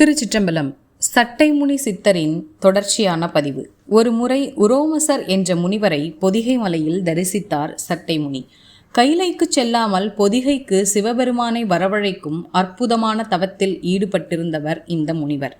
திருச்சிற்றம்பலம் சட்டைமுனி சித்தரின் தொடர்ச்சியான பதிவு. ஒரு முறை உரோமசர் என்ற முனிவரை பொதிகை மலையில் தரிசித்தார் சட்டைமுனி. கைலைக்கு செல்லாமல் பொதிகைக்கு சிவபெருமானை வரவழைக்கும் அற்புதமான தவத்தில் ஈடுபட்டிருந்தவர் இந்த முனிவர்.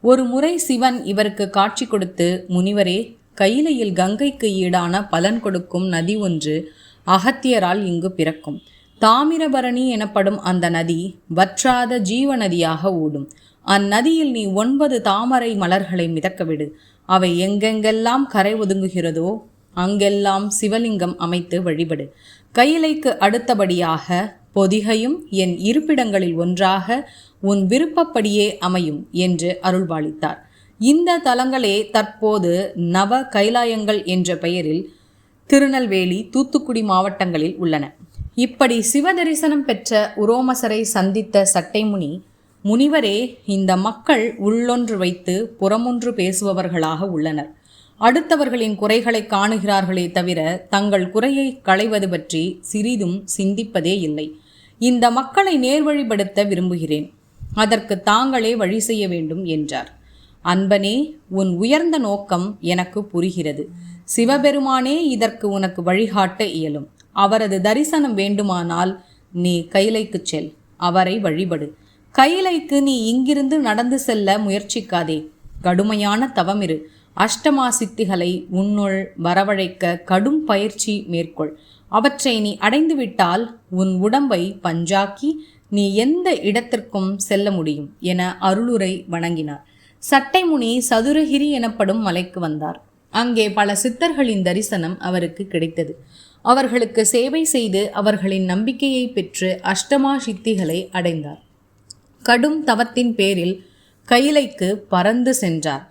ஒரு முறை சிவன் இவருக்கு காட்சி கொடுத்து முனிவரே கைலையில் கங்கைக்கு ஈடான பலன் கொடுக்கும் நதி ஒன்று அகத்தியரால் இங்கு பிறக்கும். தாமிரபரணி எனப்படும் அந்த நதி வற்றாத ஜீவ நதியாக ஓடும். அந்நதியில் நீ ஒன்பது தாமரை மலர்களை மிதக்கவிடு. அவை எங்கெங்கெல்லாம் கரை ஒதுங்குகிறதோ அங்கெல்லாம் சிவலிங்கம் அமைத்து வழிபடு. கையிலைக்கு அடுத்தபடியாக பொதிகையும் என் இருப்பிடங்களில் ஒன்றாக உன் விருப்பப்படியே அமையும் என்று அருள்பாலித்தார் இந்த தலங்களே தற்போது நவ கைலாயங்கள் என்ற பெயரில் திருநெல்வேலி தூத்துக்குடி மாவட்டங்களில் உள்ளன. இப்படி சிவ தரிசனம் பெற்ற உரோமசரை சந்தித்த சட்டைமுனி முனிவரே இந்த மக்கள் உள்ளொன்று வைத்து புறமொன்று பேசுபவர்களாக உள்ளனர். அடுத்தவர்களின் குறைகளை காணுகிறார்களே தவிர தங்கள் குறையை களைவது பற்றி சிறிதும் சிந்திப்பதே இல்லை. இந்த மக்களை நேர்வழிப்படுத்த விரும்புகிறேன். அதற்கு தாங்களே வழி செய்ய வேண்டும் என்றார். அன்பனே உன் உயர்ந்த நோக்கம் எனக்கு புரிகிறது. சிவபெருமானே இதற்கு உனக்கு வழிகாட்ட இயலும். அவரது தரிசனம் வேண்டுமானால் நீ கைலைக்குச் செல். அவரை வழிபடு. கைலைக்கு நீ இங்கிருந்து நடந்து செல்ல முயற்சிக்காதே. கடுமையான தவமிரு அஷ்டமா சித்திகளை உன்னுள் வரவழைக்க கடும் பயிற்சி மேற்கொள். அவற்றை நீ அடைந்துவிட்டால் உன் உடம்பை பஞ்சாக்கி நீ எந்த இடத்திற்கும் செல்ல முடியும் என அருளுரை வணங்கினார். சட்டைமுனி சதுரகிரி எனப்படும் மலைக்கு வந்தார். அங்கே பல சித்தர்களின் தரிசனம் அவருக்கு கிடைத்தது. அவர்களுக்கு சேவை செய்து அவர்களின் நம்பிக்கையை பெற்று அஷ்டமா சித்திகளை அடைந்தார். கடும் தவத்தின் பேரில் கைலைக்கு பறந்து சென்றார்.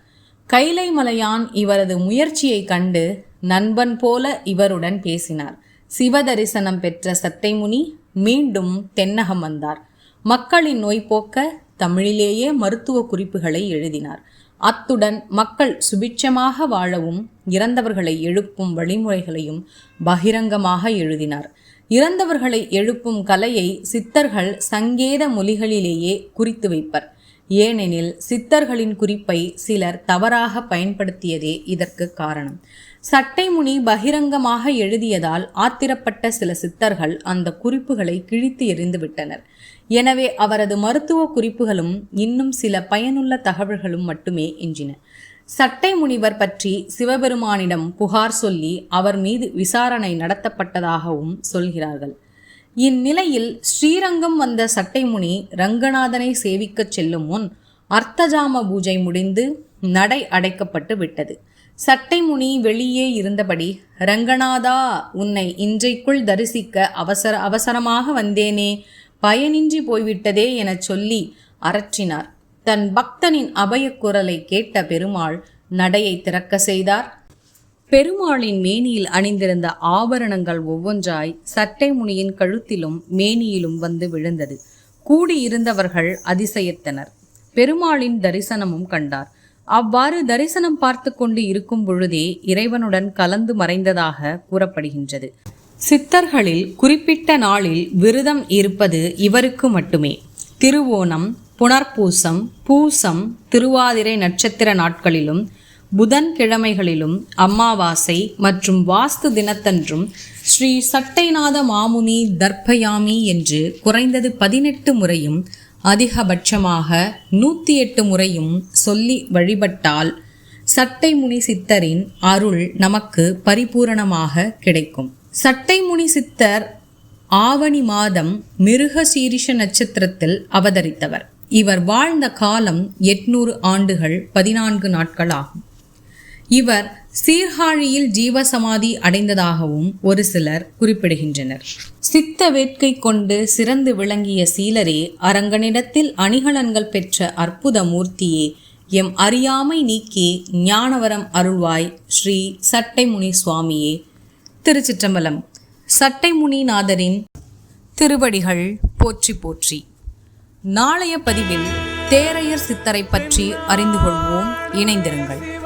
கைலை மலையான் இவரது முயற்சியை கண்டு நண்பன் போல இவருடன் பேசினார். சிவதரிசனம் பெற்ற சத்தைமுனி மீண்டும் தென்னகம் வந்தார். மக்களின் நோய் போக்க தமிழிலேயே மருத்துவ குறிப்புகளை எழுதினார். அத்துடன் மக்கள் சுபிட்சமாக வாழவும் இறந்தவர்களை எழுப்பும் வழிமுறைகளையும் பகிரங்கமாக எழுதினார். இறந்தவர்களை எழுப்பும் கலையை சித்தர்கள் சங்கேத மொழிகளிலேயே குறித்து வைப்பர். ஏனெனில் சித்தர்களின் குறிப்பை சிலர் தவறாக பயன்படுத்தியதே இதற்கு காரணம். சட்டைமுனி பகிரங்கமாக எழுதியதால் ஆத்திரப்பட்ட சில சித்தர்கள் அந்த குறிப்புகளை கிழித்து எறிந்துவிட்டனர் எனவே அவரது மருத்துவ குறிப்புகளும் இன்னும் சில பயனுள்ள தகவல்களும் மட்டுமே எஞ்சின சட்டை முனிவர் பற்றி சிவபெருமானிடம் புகார் சொல்லி அவர் மீது விசாரணை நடத்தப்பட்டதாகவும் சொல்கிறார்கள். இந்நிலையில் ஸ்ரீரங்கம் வந்த சட்டைமுனி ரங்கநாதனை சேவிக்கச் செல்லும் முன் அர்த்தஜாம பூஜை முடிந்து நடை அடைக்கப்பட்டு விட்டது. சட்டைமுனி வெளியே இருந்தபடி ரங்கநாதா உன்னை இன்றைக்குள் தரிசிக்க அவசர அவசரமாக வந்தேனே பயனின்றி போய்விட்டதே எனச் சொல்லி அரற்றினார். தன் பக்தனின் அபயக் குரலை கேட்ட பெருமாள் நடையை திறக்க செய்தார். பெருமாளின் மேனியில் அணிந்திருந்த ஆபரணங்கள் ஒவ்வொன்றாய் சட்டை முனியின் கழுத்திலும் மேனியிலும் வந்து விழுந்தது. கூடியிருந்தவர்கள் அதிசயத்தனர். பெருமாளின் தரிசனமும் கண்டார். அவ்வாறு தரிசனம் பார்த்து கொண்டு இருக்கும் பொழுதே இறைவனுடன் கலந்து மறைந்ததாக கூறப்படுகின்றது. சித்தர்களில் குறிப்பிட்ட நாளில் விரதம் இருப்பது இவருக்கு மட்டுமே. திருவோணம் புனர்பூசம் பூசம் திருவாதிரை நட்சத்திர நாட்களிலும் புதன் கிழமைகளிலும் அமாவாசை மற்றும் வாஸ்து தினத்தன்றும் ஸ்ரீ சட்டைநாத மாமுனி தர்ப்பயாமி என்று குறைந்தது பதினெட்டு முறையும் அதிகபட்சமாக நூற்றி எட்டு முறையும் சொல்லி வழிபட்டால் சட்டைமுனி சித்தரின் அருள் நமக்கு பரிபூரணமாக கிடைக்கும். சட்டைமுனி சித்தர் ஆவணி மாதம் மிருகசீரிஷ நட்சத்திரத்தில் அவதரித்தவர். இவர் வாழ்ந்த காலம் எட்நூறு ஆண்டுகள் பதினான்கு நாட்கள் ஆகும் இவர் சீர்காழியில் ஜீவசமாதி அடைந்ததாகவும் ஒரு சிலர் குறிப்பிடுகின்றனர். சித்த வேட்கை கொண்டு சிறந்து விளங்கிய சீலரே அரங்கனிடத்தில் அணிகலன்கள் பெற்ற அற்புத மூர்த்தியே எம் அறியாமை நீக்கி ஞானவரம் அருள்வாய் ஸ்ரீ சட்டைமுனி சுவாமியே. திருச்சிற்றம்பலம் சட்டைமுனிநாதரின் திருவடிகள் போற்றி போற்றி. நாளைய பதிவில் தேரையர் சித்தரை பற்றி அறிந்து கொள்வோம். இணைந்திருங்கள்.